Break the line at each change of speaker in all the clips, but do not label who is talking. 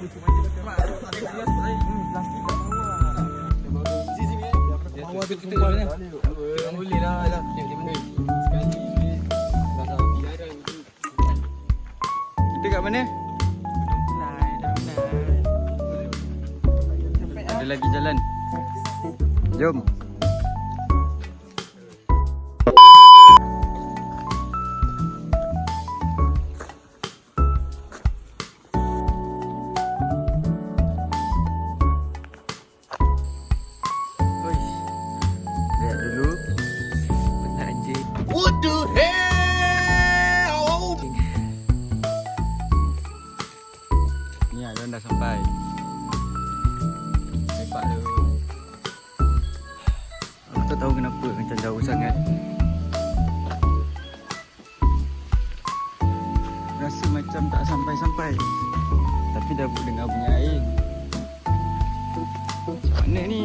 Tu kan.
Tak boleh lah lah.
Kita kat mana? Ada lagi jalan. Jom. Sangat. Rasa macam tak sampai-sampai. Tapi dah boleh dengar bunyi air. Mana ni?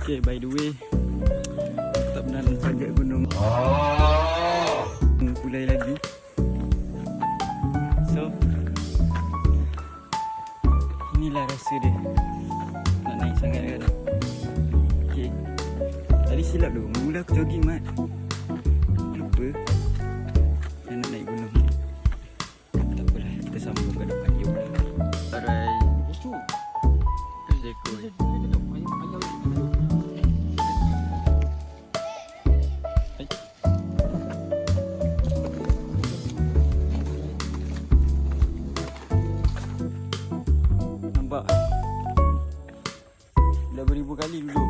Okay, by the way. Aku tak pernah panjat. Gunung Pulai lagi. So, inilah rasa dia. Nak naik sangat kan. Okay. Tadi silap tu. Mula aku jogging mat. Lupa. Saya nak naik gunung. Tak apalah. Kita sambung ke depan. Yuk. Alright. Assalamualaikum. Nampak Dah beribu kali duduk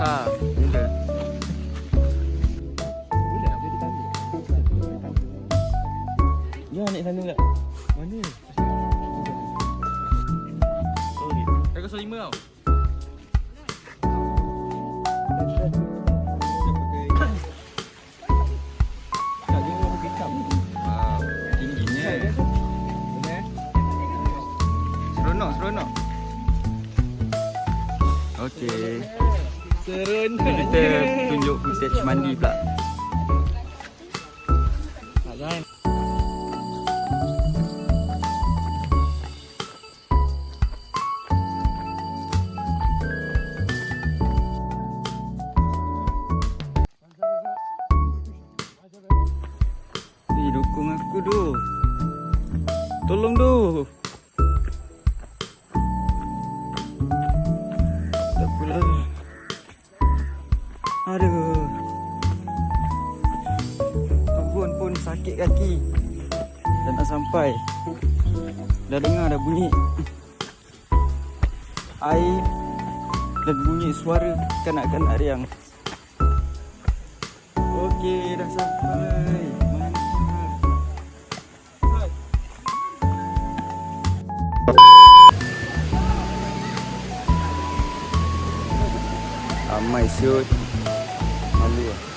Dia basah Bila
Boleh? Ya naik sana pula. Mana? Oh, ni. Saya kosong lima tau. Benar?
Seronok seronok Okay
Seronok.
Kita tunjuk footage mandi pula
Azan.
Dukung aku tu Tolong tu Aduh. Turun pun sakit kaki. Dah nak sampai. Dah dengar dah bunyi. Air Dan bunyi suara kanak-kanak riang. Okey dah sampai. Ramai siut Malu lah